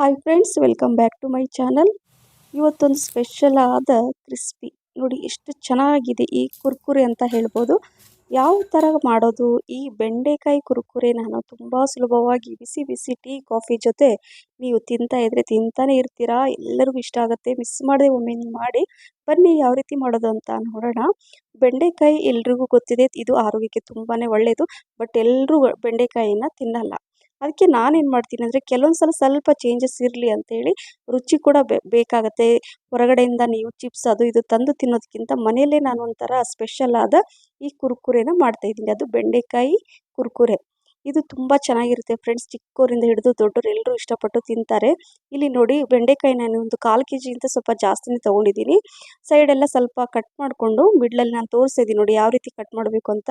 Hi friends welcome back to my channel ಇವತ್ತೊಂದು special ಆದ crispy ನೋಡಿ, ಎಷ್ಟು ಚೆನ್ನಾಗಿದೆ ಈ ಕುರ್ಕುರೆ ಅಂತ ಹೇಳ್ಬೋದು. ಯಾವ ಥರ ಮಾಡೋದು? ಈ ಬೆಂಡೆಕಾಯಿ ಕುರ್ಕುರೆ ನಾನು ತುಂಬ ಸುಲಭವಾಗಿ ಬಿಸಿ ಬಿಸಿ ಟೀ, ಕಾಫಿ ಜೊತೆ ನೀವು ತಿಂತಾ ಇದ್ರೆ ತಿಂತಾನೆ ಇರ್ತೀರಾ? ಎಲ್ಲರಿಗೂ ಇಷ್ಟ ಆಗುತ್ತೆ. ಮಿಸ್ ಮಾಡದೆ ಒಮ್ಮೆ ಮಾಡಿ. ಬನ್ನಿ, ಯಾವ ರೀತಿ ಮಾಡೋದು ಅಂತ ನೋಡೋಣ. ಬೆಂಡೆಕಾಯಿ ಎಲ್ರಿಗೂ ಗೊತ್ತಿದೆ, ಇದು ಆರೋಗ್ಯಕ್ಕೆ ತುಂಬಾ ಒಳ್ಳೆಯದು ಬಟ್ ಎಲ್ಲರೂ ಬೆಂಡೆಕಾಯಿನ ತಿನ್ನಲ್ಲ. ಅದಕ್ಕೆ ನಾನೇನು ಮಾಡ್ತೀನಿ ಅಂದರೆ ಕೆಲವೊಂದು ಸಲ ಸ್ವಲ್ಪ ಚೇಂಜಸ್ ಇರಲಿ ಅಂತೇಳಿ ರುಚಿ ಕೂಡ ಬೇಕಾಗುತ್ತೆ. ಹೊರಗಡೆಯಿಂದ ನೀವು ಚಿಪ್ಸ್ ಅದು ಇದು ತಂದು ತಿನ್ನೋದಕ್ಕಿಂತ ಮನೆಯಲ್ಲೇ ನಾನು ಒಂಥರ ಸ್ಪೆಷಲ್ ಆದ ಈ ಕುರ್ಕುರೆನ ಮಾಡ್ತಾಯಿದ್ದೀನಿ ಅದು ಬೆಂಡೆಕಾಯಿ ಕುರ್ಕುರೆ. ಇದು ತುಂಬ ಚೆನ್ನಾಗಿರುತ್ತೆ ಫ್ರೆಂಡ್ಸ್. ಚಿಕ್ಕವರಿಂದ ಹಿಡಿದು ದೊಡ್ಡವರು ಎಲ್ಲರೂ ಇಷ್ಟಪಟ್ಟು ತಿಂತಾರೆ. ಇಲ್ಲಿ ನೋಡಿ ಬೆಂಡೆಕಾಯಿ ನಾನು ಒಂದು ಕಾಲು ಕೆ ಜಿಗಿಂತ ಸ್ವಲ್ಪ ಜಾಸ್ತಿನೇ ತೊಗೊಂಡಿದ್ದೀನಿ. ಸೈಡೆಲ್ಲ ಸ್ವಲ್ಪ ಕಟ್ ಮಾಡಿಕೊಂಡು ಮಿಡ್ಲಲ್ಲಿ ನಾನು ತೋರಿಸಿದ್ದೀನಿ ನೋಡಿ ಯಾವ ರೀತಿ ಕಟ್ ಮಾಡಬೇಕು ಅಂತ.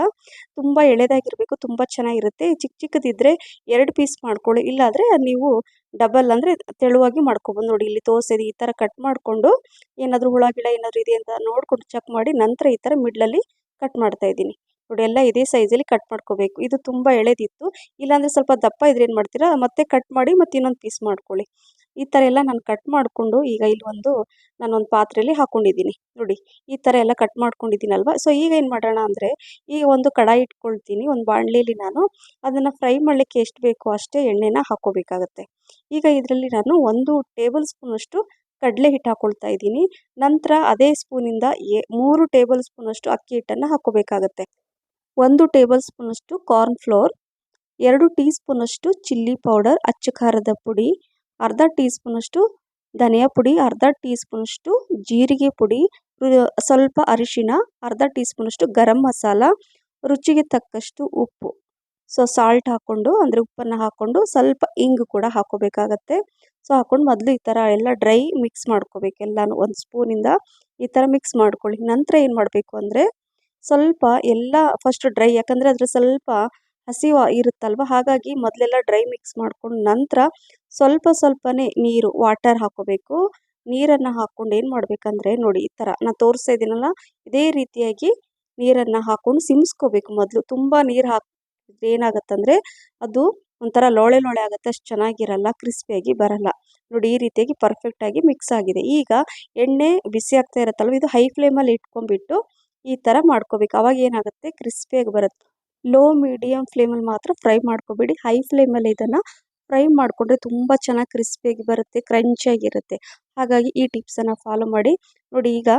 ತುಂಬ ಎಳೆದಾಗಿರಬೇಕು, ತುಂಬ ಚೆನ್ನಾಗಿರುತ್ತೆ. ಚಿಕ್ಕ ಚಿಕ್ಕದಿದ್ದರೆ ಎರಡು ಪೀಸ್ ಮಾಡ್ಕೊಳ್ಳಿ. ಇಲ್ಲಾಂದರೆ ನೀವು ಡಬಲ್ ಅಂದರೆ ತೆಳುವಾಗಿ ಮಾಡ್ಕೊಬೋದು. ನೋಡಿ ಇಲ್ಲಿ ತೋರಿಸಿದೆ ಈ ಥರ ಕಟ್ ಮಾಡಿಕೊಂಡು ಏನಾದರೂ ಹುಳ, ಗಿಳ ಏನಾದರೂ ಇದೆ ಅಂತ ನೋಡಿಕೊಂಡು ಚೆಕ್ ಮಾಡಿ ನಂತರ ಈ ಥರ ಮಿಡ್ಲಲ್ಲಿ ಕಟ್ ಮಾಡ್ತಾಯಿದ್ದೀನಿ ನೋಡಿ ಎಲ್ಲ ಇದೇ ಸೈಜಲ್ಲಿ ಕಟ್ ಮಾಡ್ಕೋಬೇಕು. ಇದು ತುಂಬ ಎಳೆದಿತ್ತು. ಇಲ್ಲಾಂದರೆ ಸ್ವಲ್ಪ ದಪ್ಪ ಇದ್ರೆ ಏನು ಮಾಡ್ತೀರಾ? ಮತ್ತೆ ಕಟ್ ಮಾಡಿ ಮತ್ತೆ ಇನ್ನೊಂದು ಪೀಸ್ ಮಾಡ್ಕೊಳ್ಳಿ. ಈ ಥರ ಎಲ್ಲ ನಾನು ಕಟ್ ಮಾಡಿಕೊಂಡು ಈಗ ಇಲ್ಲಿ ಒಂದು ನಾನೊಂದು ಪಾತ್ರೆಯಲ್ಲಿ ಹಾಕ್ಕೊಂಡಿದ್ದೀನಿ ನೋಡಿ, ಈ ಥರ ಎಲ್ಲ ಕಟ್ ಮಾಡ್ಕೊಂಡಿದ್ದೀನಲ್ವ? ಸೊ ಈಗ ಏನು ಮಾಡೋಣ ಅಂದರೆ, ಈಗ ಒಂದು ಕಡಾಯಿ ಇಟ್ಕೊಳ್ತೀನಿ. ಒಂದು ಬಾಣಲೆಯಲ್ಲಿ ನಾನು ಅದನ್ನು ಫ್ರೈ ಮಾಡಲಿಕ್ಕೆ ಎಷ್ಟು ಬೇಕೋ ಅಷ್ಟೇ ಎಣ್ಣೆನ ಹಾಕ್ಕೋಬೇಕಾಗತ್ತೆ ಈಗ ಇದರಲ್ಲಿ ನಾನು ಒಂದು ಟೇಬಲ್ ಸ್ಪೂನಷ್ಟು ಕಡಲೆ ಹಿಟ್ಟು ಹಾಕ್ಕೊಳ್ತಾ ಇದ್ದೀನಿ. ನಂತರ ಅದೇ ಸ್ಪೂನಿಂದ ಮೂರು ಟೇಬಲ್ ಸ್ಪೂನಷ್ಟು ಅಕ್ಕಿ ಹಿಟ್ಟನ್ನು ಹಾಕ್ಕೋಬೇಕಾಗತ್ತೆ ಒಂದು ಟೇಬಲ್ ಸ್ಪೂನಷ್ಟು ಕಾರ್ನ್ ಫ್ಲೋರ್, ಎರಡು ಟೀ ಸ್ಪೂನಷ್ಟು ಚಿಲ್ಲಿ ಪೌಡರ್ ಅಚ್ಚ ಖಾರದ ಪುಡಿ, ಅರ್ಧ ಟೀ ಸ್ಪೂನಷ್ಟು ಧನಿಯಾ ಪುಡಿ, ಅರ್ಧ ಟೀ ಸ್ಪೂನಷ್ಟು ಜೀರಿಗೆ ಪುಡಿ ಸ್ವಲ್ಪ ಅರಿಶಿನ ಅರ್ಧ ಟೀ ಸ್ಪೂನಷ್ಟು ಗರಂ ಮಸಾಲ, ರುಚಿಗೆ ತಕ್ಕಷ್ಟು ಉಪ್ಪು. ಸೊ ಸಾಲ್ಟ್ ಹಾಕ್ಕೊಂಡು, ಅಂದರೆ ಉಪ್ಪನ್ನು ಹಾಕ್ಕೊಂಡು ಸ್ವಲ್ಪ ಇಂಗು ಕೂಡ ಹಾಕೋಬೇಕಾಗತ್ತೆ ಸೊ, ಹಾಕ್ಕೊಂಡು ಮೊದಲು ಈ ಥರ ಎಲ್ಲ ಡ್ರೈ ಮಿಕ್ಸ್ ಮಾಡ್ಕೋಬೇಕು ಎಲ್ಲನೂ ಒಂದು ಸ್ಪೂನಿಂದ ಈ ಥರ ಮಿಕ್ಸ್ ಮಾಡ್ಕೊಳ್ಳಿ. ನಂತರ ಏನು ಮಾಡಬೇಕು ಅಂದರೆ ಸ್ವಲ್ಪ ಎಲ್ಲ ಫಸ್ಟ್ ಡ್ರೈ ಯಾಕಂದರೆ ಅದ್ರ ಸ್ವಲ್ಪ ಹಸಿವ ಇರುತ್ತಲ್ವ? ಹಾಗಾಗಿ ಮೊದಲೆಲ್ಲ ಡ್ರೈ ಮಿಕ್ಸ್ ಮಾಡ್ಕೊಂಡು ನಂತರ ಸ್ವಲ್ಪ ಸ್ವಲ್ಪನೇ ನೀರು ವಾಟರ್ ಹಾಕೋಬೇಕು. ನೀರನ್ನು ಹಾಕ್ಕೊಂಡು ಏನು ಮಾಡಬೇಕಂದ್ರೆ ನೋಡಿ ಈ ಥರ ನಾನು ತೋರಿಸ್ತಾ ಇದ್ದೀನಲ್ಲ, ಇದೇ ರೀತಿಯಾಗಿ ನೀರನ್ನು ಹಾಕ್ಕೊಂಡು ಸಿಮ್ಸ್ಕೋಬೇಕು ಮೊದಲು. ತುಂಬ ನೀರು ಹಾಕಿದ್ರೆ ಏನಾಗುತ್ತಂದರೆ ಅದು ಒಂಥರ ಲೋಳೆ ಲೋಳೆ ಆಗುತ್ತೆ, ಅಷ್ಟು ಚೆನ್ನಾಗಿರಲ್ಲ ಕ್ರಿಸ್ಪಿಯಾಗಿ ಬರಲ್ಲ. ನೋಡಿ ಈ ರೀತಿಯಾಗಿ ಪರ್ಫೆಕ್ಟಾಗಿ ಮಿಕ್ಸ್ ಆಗಿದೆ. ಈಗ ಎಣ್ಣೆ ಬಿಸಿ ಆಗ್ತಾ ಇರುತ್ತಲ್ವ? ಇದು ಹೈ ಫ್ಲೇಮಲ್ಲಿ ಇಟ್ಕೊಂಡ್ಬಿಟ್ಟು ಈ ಥರ ಮಾಡ್ಕೋಬೇಕು. ಅವಾಗ ಏನಾಗುತ್ತೆ? ಕ್ರಿಸ್ಪಿಯಾಗಿ ಬರುತ್ತೆ. ಲೋ ಮೀಡಿಯಮ್ ಫ್ಲೇಮಲ್ಲಿ ಮಾತ್ರ ಫ್ರೈ ಮಾಡ್ಕೋಬೇಡಿ. ಹೈ ಫ್ಲೇಮಲ್ಲಿ ಇದನ್ನು ಫ್ರೈ ಮಾಡಿಕೊಂಡ್ರೆ ತುಂಬ ಚೆನ್ನಾಗಿ ಕ್ರಿಸ್ಪಿಯಾಗಿ ಬರುತ್ತೆ ಕ್ರಂಚಾಗಿರುತ್ತೆ ಹಾಗಾಗಿ ಈ ಟಿಪ್ಸನ್ನು ಫಾಲೋ ಮಾಡಿ. ನೋಡಿ ಈಗ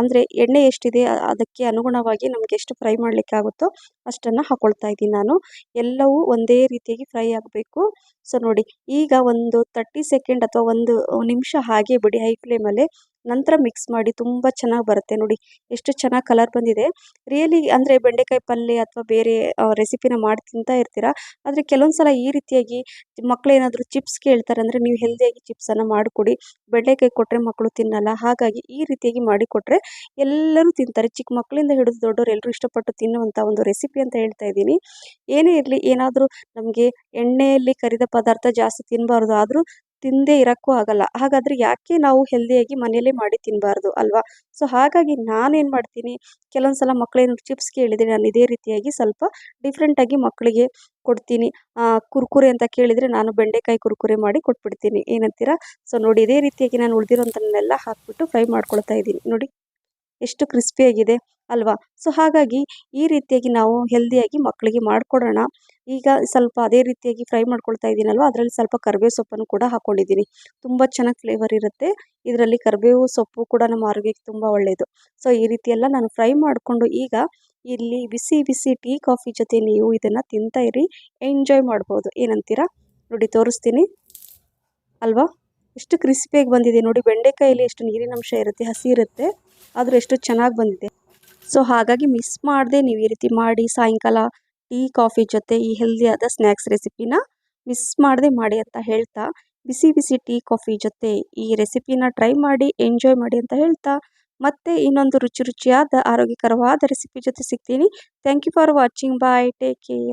ಅಂದರೆ ಎಣ್ಣೆ ಎಷ್ಟಿದೆ ಅದಕ್ಕೆ ಅನುಗುಣವಾಗಿ ನಮಗೆ ಎಷ್ಟು ಫ್ರೈ ಮಾಡಲಿಕ್ಕೆ ಆಗುತ್ತೋ ಅಷ್ಟನ್ನು ಹಾಕೊಳ್ತಾ ಇದ್ದೀನಿ ನಾನು. ಎಲ್ಲವೂ ಒಂದೇ ರೀತಿಯಾಗಿ ಫ್ರೈ ಆಗಬೇಕು. ಸೊ ನೋಡಿ, ಈಗ ಒಂದು ತರ್ಟಿ ಸೆಕೆಂಡ್ ಅಥವಾ ಒಂದು ನಿಮಿಷ ಹಾಗೆ ಬಿಡಿ ಹೈ ಫ್ಲೇಮಲ್ಲೇ ನಂತರ ಮಿಕ್ಸ್ ಮಾಡಿ ತುಂಬ ಚೆನ್ನಾಗಿ ಬರುತ್ತೆ ನೋಡಿ. ಎಷ್ಟು ಚೆನ್ನಾಗಿ ಕಲರ್ ಬಂದಿದೆ. ರಿಯಲಿ ಅಂದರೆ ಬೆಂಡೆಕಾಯಿ ಪಲ್ಯ ಅಥವಾ ಬೇರೆ ರೆಸಿಪಿನ ಮಾಡಿ ತಿಂತಾ ಇರ್ತೀರಾ? ಆದರೆ ಕೆಲವೊಂದು ಸಲ ಈ ರೀತಿಯಾಗಿ ಮಕ್ಕಳೇನಾದರೂ ಚಿಪ್ಸ್ ಕೇಳ್ತಾರೆ ಅಂದರೆ ನೀವು ಹೆಲ್ದಿಯಾಗಿ ಚಿಪ್ಸನ್ನು ಮಾಡಿಕೊಡಿ. ಬೆಂಡೆಕಾಯಿ ಕೊಟ್ಟರೆ ಮಕ್ಕಳು ತಿನ್ನಲ್ಲ. ಹಾಗಾಗಿ ಈ ರೀತಿಯಾಗಿ ಮಾಡಿಕೊಟ್ರೆ ಎಲ್ಲರೂ ತಿಂತಾರೆ. ಚಿಕ್ಕ ಮಕ್ಕಳಿಂದ ಹಿಡಿದು ದೊಡ್ಡವರು ಎಲ್ಲರೂ ಇಷ್ಟಪಟ್ಟು ತಿನ್ನುವಂಥ ಒಂದು ರೆಸಿಪಿ ಅಂತ ಹೇಳ್ತಾ ಇದ್ದೀನಿ. ಏನೇ ಇರಲಿ ಏನಾದರೂ ನಮಗೆ ಎಣ್ಣೆಯಲ್ಲಿ ಕರಿದ ಪದಾರ್ಥ ಜಾಸ್ತಿ ತಿನ್ನಬಾರ್ದು ಆದರೂ ತಿಂದೇ ಇರೋಕ್ಕೂ ಆಗಲ್ಲ. ಹಾಗಾದರೆ ಯಾಕೆ ನಾವು ಹೆಲ್ದಿಯಾಗಿ ಮನೆಯಲ್ಲೇ ಮಾಡಿ ತಿನ್ನಬಾರ್ದು ಅಲ್ವಾ? ಸೊ ಹಾಗಾಗಿ ನಾನೇನು ಮಾಡ್ತೀನಿ? ಕೆಲವೊಂದು ಸಲ ಮಕ್ಕಳೇನು ಚಿಪ್ಸ್ ಕೇಳಿದರೆ ನಾನು ಇದೇ ರೀತಿಯಾಗಿ ಸ್ವಲ್ಪ ಡಿಫ್ರೆಂಟಾಗಿ ಮಕ್ಕಳಿಗೆ ಕೊಡ್ತೀನಿ. ಕುರ್ಕುರೆ ಅಂತ ಕೇಳಿದರೆ ನಾನು ಬೆಂಡೆಕಾಯಿ ಕುರ್ಕುರೆ ಮಾಡಿ ಕೊಟ್ಬಿಡ್ತೀನಿ. ಏನಂತೀರಾ? ಸೊ ನೋಡಿ, ಇದೇ ರೀತಿಯಾಗಿ ನಾನು ಉಳಿದಿರೋಂಥನ್ನೆಲ್ಲ ಹಾಕ್ಬಿಟ್ಟು ಫ್ರೈ ಮಾಡ್ಕೊಳ್ತಾ ಇದ್ದೀನಿ. ನೋಡಿ, ಎಷ್ಟು ಕ್ರಿಸ್ಪಿಯಾಗಿದೆ ಅಲ್ವಾ? ಸೊ ಹಾಗಾಗಿ ಈ ರೀತಿಯಾಗಿ ನಾವು ಹೆಲ್ದಿಯಾಗಿ ಮಕ್ಕಳಿಗೆ ಮಾಡಿಕೊಡೋಣ. ಈಗ ಸ್ವಲ್ಪ ಅದೇ ರೀತಿಯಾಗಿ ಫ್ರೈ ಮಾಡ್ಕೊಳ್ತಾ ಇದ್ದೀನಲ್ವ? ಅದರಲ್ಲಿ ಸ್ವಲ್ಪ ಕರಿಬೇವು ಸೊಪ್ಪನ್ನು ಕೂಡ ಹಾಕ್ಕೊಂಡಿದ್ದೀನಿ ತುಂಬ ಚೆನ್ನಾಗಿ ಫ್ಲೇವರ್ ಇರುತ್ತೆ. ಇದರಲ್ಲಿ ಕರಿಬೇವು ಸೊಪ್ಪು ಕೂಡ ನಮ್ಮ ಆರೋಗ್ಯಕ್ಕೆ ತುಂಬ ಒಳ್ಳೆಯದು ಸೊ ಈ ರೀತಿಯೆಲ್ಲ ನಾನು ಫ್ರೈ ಮಾಡಿಕೊಂಡು ಈಗ ಇಲ್ಲಿ ಬಿಸಿ ಬಿಸಿ ಟೀ, ಕಾಫಿ ಜೊತೆ ನೀವು ಇದನ್ನು ತಿಂತಾ ಇರಿ. ಎಂಜಾಯ್ ಮಾಡ್ಬೋದು. ಏನಂತೀರಾ? ನೋಡಿ, ತೋರಿಸ್ತೀನಿ. ಅಲ್ವಾ? ಎಷ್ಟು ಕ್ರಿಸ್ಪಿಯಾಗಿ ಬಂದಿದೆ. ನೋಡಿ ಬೆಂಡೆಕಾಯಲ್ಲಿ ಎಷ್ಟು ನೀರಿನಂಶ ಇರುತ್ತೆ, ಹಸಿ ಇರುತ್ತೆ. ಆದರೂ ಎಷ್ಟು ಚೆನ್ನಾಗಿ ಬಂದಿದೆ. ಸೊ ಹಾಗಾಗಿ ಮಿಸ್ ಮಾಡದೆ ನೀವು ಈ ರೀತಿ ಮಾಡಿ ಸಾಯಂಕಾಲ ಟೀ ಕಾಫಿ ಜೊತೆ ಈ ಹೆಲ್ದಿಯಾದ ಸ್ನ್ಯಾಕ್ಸ್ ರೆಸಿಪಿನ ಮಿಸ್ ಮಾಡದೆ ಮಾಡಿ ಅಂತ ಹೇಳ್ತಾ, ಬಿಸಿ ಬಿಸಿ ಟೀ ಕಾಫಿ ಜೊತೆ ಈ ರೆಸಿಪಿನ ಟ್ರೈ ಮಾಡಿ, ಎಂಜಾಯ್ ಮಾಡಿ ಅಂತ ಹೇಳ್ತಾ, ಮತ್ತೆ ಇನ್ನೊಂದು ರುಚಿ ರುಚಿಯಾದ ಆರೋಗ್ಯಕರವಾದ ರೆಸಿಪಿ ಜೊತೆ ಸಿಗ್ತೀನಿ. Thank you for watching bye take care